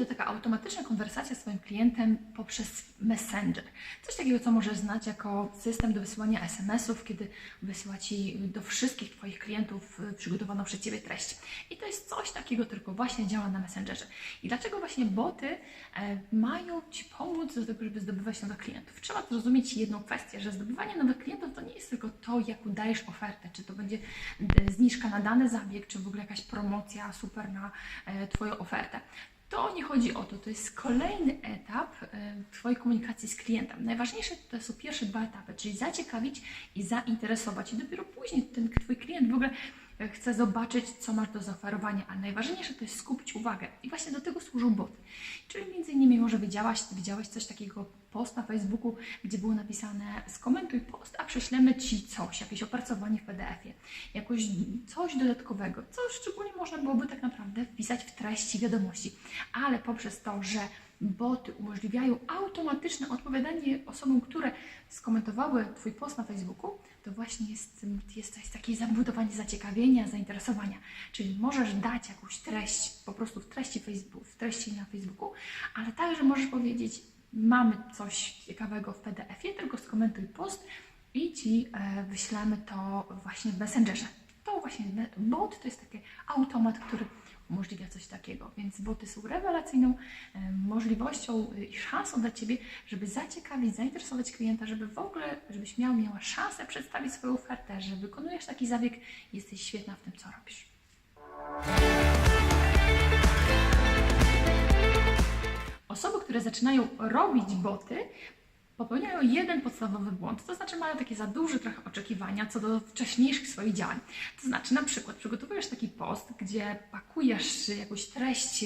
to taka automatyczna konwersacja z Twoim klientem poprzez Messenger. Coś takiego, co możesz znać jako system do wysyłania SMS-ów, kiedy wysyła Ci do wszystkich Twoich klientów y, przygotowaną przez Ciebie treść. I to jest coś takiego, tylko właśnie działa na Messengerze. I dlaczego właśnie boty e, mają Ci pomóc do tego, żeby zdobywać nowych klientów? Trzeba zrozumieć jedną kwestię, że zdobywanie nowych klientów to nie jest tylko to, jak udajesz ofertę, czy to będzie e, zniżka na dany zabieg, czy w ogóle jakaś promocja super na e, Twoją ofertę. To nie chodzi o to, to jest kolejny etap e, Twojej komunikacji z klientem. Najważniejsze to są pierwsze dwa etapy, czyli zaciekawić i zainteresować. I dopiero później ten Twój klient w ogóle chce zobaczyć, co masz do zaoferowania, ale najważniejsze to jest skupić uwagę. I właśnie do tego służą boty. Czyli między innymi może widziałaś, widziałaś coś takiego, post na Facebooku, gdzie było napisane skomentuj post, a prześlemy Ci coś, jakieś opracowanie w PDF-ie, jakoś coś dodatkowego, co szczególnie można byłoby tak naprawdę wpisać w treści wiadomości, ale poprzez to, że boty umożliwiają automatyczne odpowiadanie osobom, które skomentowały Twój post na Facebooku, to właśnie jest, jest, jest takie zabudowanie zaciekawienia, zainteresowania. Czyli możesz dać jakąś treść po prostu w treści, Facebook, w treści na Facebooku, ale także możesz powiedzieć, mamy coś ciekawego w PDF-ie, tylko skomentuj post i Ci e, wyślemy to właśnie w Messengerze. To właśnie bot to jest taki automat, który umożliwia coś takiego. Więc boty są rewelacyjną e, możliwością i szansą dla Ciebie, żeby zaciekawić, zainteresować klienta, żeby w ogóle, żebyś miał, miała szansę przedstawić swoją ofertę, że wykonujesz taki zabieg jesteś świetna w tym, co robisz. Osoby, które zaczynają robić boty, popełniają jeden podstawowy błąd, to znaczy mają takie za duże trochę oczekiwania co do wcześniejszych swoich działań. To znaczy na przykład przygotowujesz taki post, gdzie pakujesz jakąś treść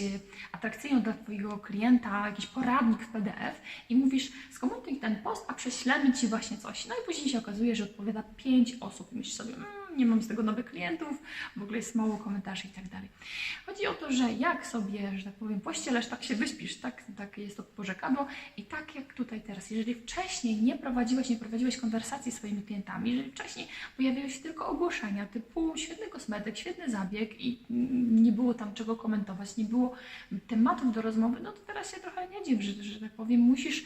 atrakcyjną dla Twojego klienta, jakiś poradnik w PDF i mówisz skomentuj ten post, a prześlemy Ci właśnie coś. No i później się okazuje, że odpowiada pięć osób i myślisz sobie, mmm, nie mam z tego nowych klientów, w ogóle jest mało komentarzy i tak dalej. Chodzi o to, że jak sobie, że tak powiem, pościelesz, tak się wyśpisz, tak, tak jest to porzekadło i tak jak tutaj teraz, jeżeli wcześniej nie prowadziłeś, nie prowadziłeś konwersacji z swoimi klientami, jeżeli wcześniej pojawiały się tylko ogłoszenia typu świetny kosmetyk, świetny zabieg i nie było tam czego komentować, nie było tematów do rozmowy, no to teraz się trochę nie dziw, że, że tak powiem, musisz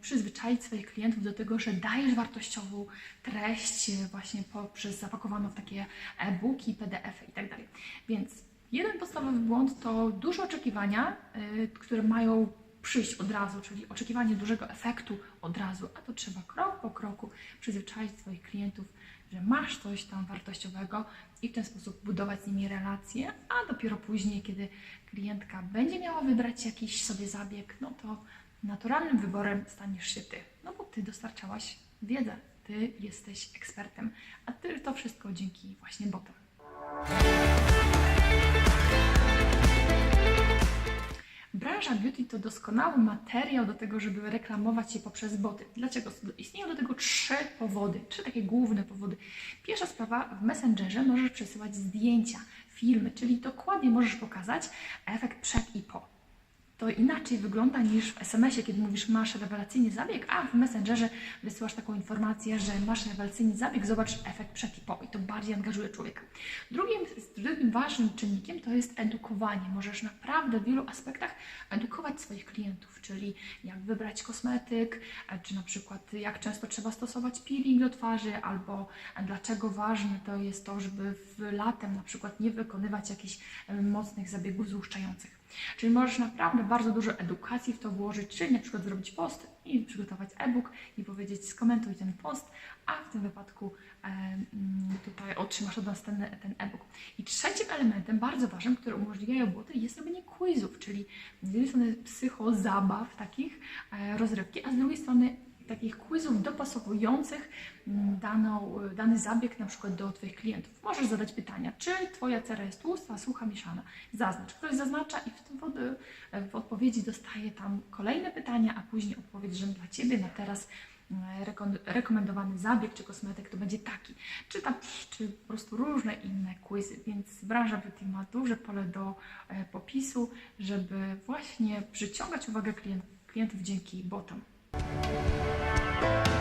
przyzwyczaić swoich klientów do tego, że dajesz wartościową treść e, właśnie poprzez zapakowaną w takie e-booki, PDF-y i tak. Więc jeden podstawowy błąd to duże oczekiwania, y, które mają przyjść od razu, czyli oczekiwanie dużego efektu od razu, a to trzeba krok po kroku przyzwyczaić swoich klientów, że masz coś tam wartościowego i w ten sposób budować z nimi relacje, a dopiero później, kiedy klientka będzie miała wybrać jakiś sobie zabieg, no to naturalnym wyborem staniesz się ty, no bo ty dostarczałaś wiedzę, ty jesteś ekspertem, a ty to wszystko dzięki właśnie botom. Branża beauty to doskonały materiał do tego, żeby reklamować się poprzez boty. Dlaczego? Istnieją do tego trzy powody, trzy takie główne powody. Pierwsza sprawa, w Messengerze możesz przesyłać zdjęcia, filmy, czyli dokładnie możesz pokazać efekt przed i po to inaczej wygląda niż w SMS-ie, kiedy mówisz masz rewelacyjny zabieg, a w Messengerze wysyłasz taką informację, że masz rewelacyjny zabieg, zobacz efekt przed i po i to bardziej angażuje człowieka. Drugim, drugim ważnym czynnikiem to jest edukowanie. Możesz naprawdę w wielu aspektach edukować swoich klientów, czyli jak wybrać kosmetyk, czy na przykład jak często trzeba stosować peeling do twarzy, albo dlaczego ważne to jest to, żeby w latem na przykład nie wykonywać jakichś em, mocnych zabiegów złuszczających. Czyli możesz naprawdę bardzo dużo edukacji w to włożyć, czyli na przykład zrobić post i przygotować e-book i powiedzieć skomentuj ten post, a w tym wypadku e, tutaj otrzymasz od nas ten, ten e-book. I trzecim elementem, bardzo ważnym, który umożliwiają boty, jest robienie quizów, czyli z jednej strony psychozabaw takich, e, rozrywki, a z drugiej strony takich quizów dopasowujących mm, daną, dany zabieg na przykład do Twoich klientów. Możesz zadać pytania, czy Twoja cera jest tłusta, sucha, mieszana. Zaznacz. Ktoś zaznacza i w, wody, w odpowiedzi dostaje tam kolejne pytania, a później odpowiedź, że dla Ciebie na teraz mm, reko- rekomendowany zabieg czy kosmetyk to będzie taki, czy, tam, czy po prostu różne inne quizy, więc branża beauty ma duże pole do e, popisu, żeby właśnie przyciągać uwagę klient, klientów dzięki botom. Música